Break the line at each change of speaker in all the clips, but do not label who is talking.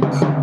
Thank you.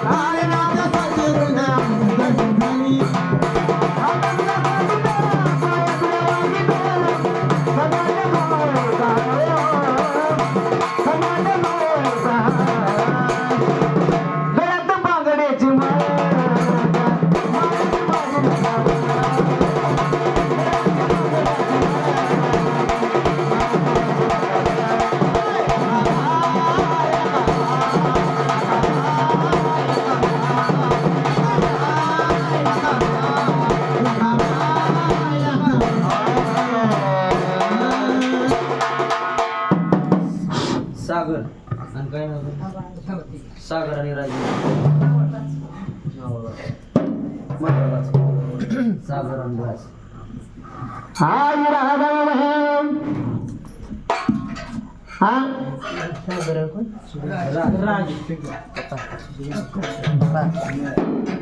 I सागर आणि काय नाव सागर आणि राजू. सागर आणि राज
हा? हा
राज. राज.